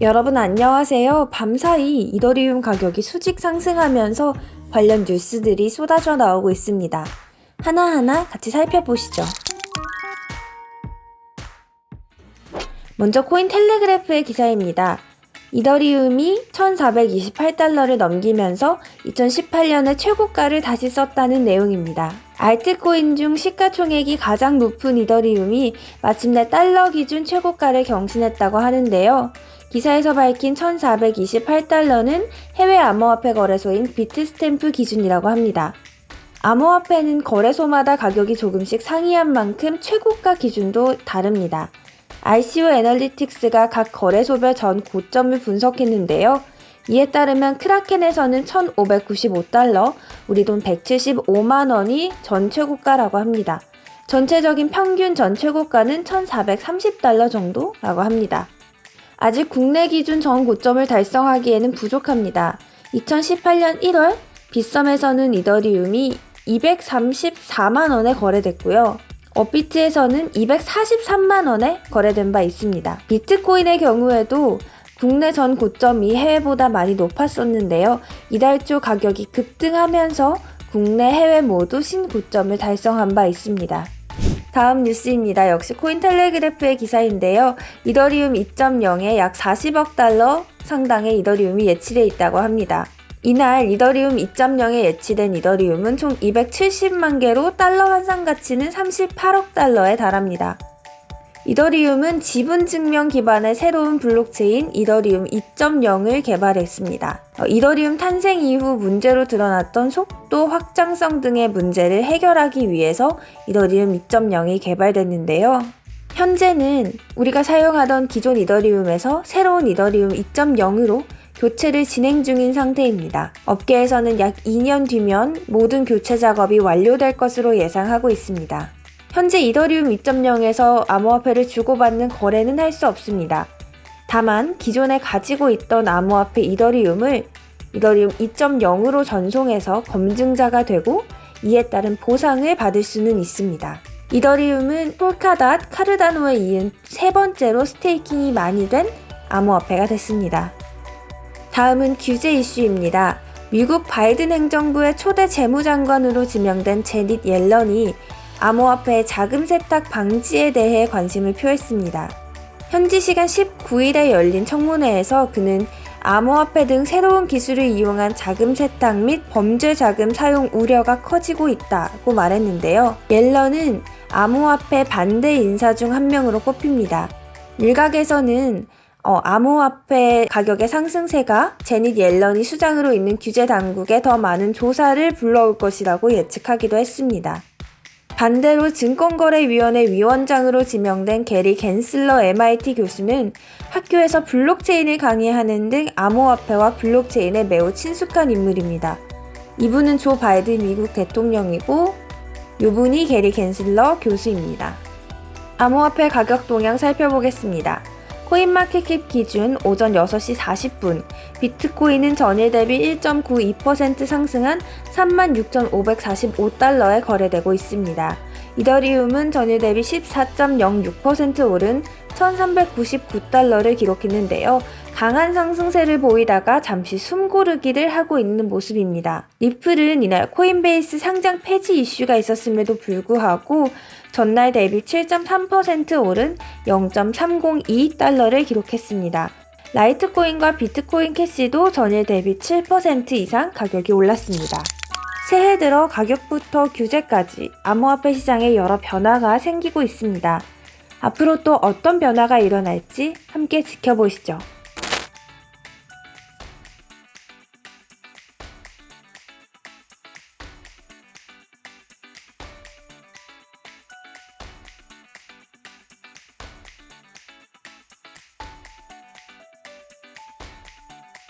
여러분 안녕하세요. 밤사이 이더리움 가격이 수직 상승하면서 관련 뉴스들이 쏟아져 나오고 있습니다. 하나하나 같이 살펴보시죠. 먼저 코인 텔레그래프의 기사입니다. 이더리움이 1428달러를 넘기면서 2018년에 최고가를 다시 썼다는 내용입니다. 알트코인 중 시가총액이 가장 높은 이더리움이 마침내 달러 기준 최고가를 경신했다고 하는데요. 기사에서 밝힌 1428달러는 해외 암호화폐 거래소인 비트스탬프 기준이라고 합니다. 암호화폐는 거래소마다 가격이 조금씩 상이한 만큼 최고가 기준도 다릅니다. ICO 애널리틱스가 각 거래소별 전 고점을 분석했는데요. 이에 따르면 크라켄에서는 1,595달러, 우리 돈 175만 원이 전 최고가라고 합니다. 전체적인 평균 전 최고가는 1,430달러 정도라고 합니다. 아직 국내 기준 전 고점을 달성하기에는 부족합니다. 2018년 1월 빗썸에서는 이더리움이 234만원에 거래됐고요. 업비트에서는 243만원에 거래된 바 있습니다. 비트코인의 경우에도 국내 전 고점이 해외보다 많이 높았었는데요. 이달 초 가격이 급등하면서 국내 해외 모두 신고점을 달성한 바 있습니다. 다음 뉴스입니다. 역시 코인텔레그래프의 기사인데요. 이더리움 2.0에 약 40억 달러 상당의 이더리움이 예치돼 있다고 합니다. 이날 이더리움 2.0에 예치된 이더리움은 총 270만 개로 달러 환산 가치는 38억 달러에 달합니다. 이더리움은 지분 증명 기반의 새로운 블록체인 이더리움 2.0을 개발했습니다. 어, 이더리움 탄생 이후 문제로 드러났던 속도, 확장성 등의 문제를 해결하기 위해서 이더리움 2.0이 개발됐는데요. 현재는 우리가 사용하던 기존 이더리움에서 새로운 이더리움 2.0으로 교체를 진행 중인 상태입니다. 업계에서는 약 2년 뒤면 모든 교체 작업이 완료될 것으로 예상하고 있습니다. 현재 이더리움 2.0에서 암호화폐를 주고받는 거래는 할 수 없습니다. 다만 기존에 가지고 있던 암호화폐 이더리움을 이더리움 2.0으로 전송해서 검증자가 되고 이에 따른 보상을 받을 수는 있습니다. 이더리움은 폴카닷, 카르다노에 이은 세 번째로 스테이킹이 많이 된 암호화폐가 됐습니다. 다음은 규제 이슈입니다. 미국 바이든 행정부의 초대 재무장관으로 지명된 제닛 옐런이 암호화폐의 자금 세탁 방지에 대해 관심을 표했습니다. 현지 시간 19일에 열린 청문회에서 그는 암호화폐 등 새로운 기술을 이용한 자금 세탁 및 범죄 자금 사용 우려가 커지고 있다고 말했는데요. 옐런은 암호화폐 반대 인사 중 한 명으로 꼽힙니다. 일각에서는 어, 암호화폐 가격의 상승세가 제닛 옐런이 수장으로 있는 규제 당국에 더 많은 조사를 불러올 것이라고 예측하기도 했습니다. 반대로 증권거래위원회 위원장으로 지명된 게리 겐슬러 MIT 교수는 학교에서 블록체인을 강의하는 등 암호화폐와 블록체인에 매우 친숙한 인물입니다. 이분은 조 바이든 미국 대통령이고 이분이 게리 겐슬러 교수입니다. 암호화폐 가격 동향 살펴보겠습니다. 코인마켓캡 기준 오전 6시 40분, 비트코인은 전일 대비 1.92% 상승한 36,545달러에 거래되고 있습니다. 이더리움은 전일 대비 14.06% 오른 1,399달러를 기록했는데요. 강한 상승세를 보이다가 잠시 숨고르기를 하고 있는 모습입니다. 리플은 이날 코인베이스 상장 폐지 이슈가 있었음에도 불구하고 전날 대비 7.3% 오른 0.302달러를 기록했습니다. 라이트코인과 비트코인 캐시도 전일 대비 7% 이상 가격이 올랐습니다. 새해 들어 가격부터 규제까지 암호화폐 시장에 여러 변화가 생기고 있습니다. 앞으로 또 어떤 변화가 일어날지 함께 지켜보시죠.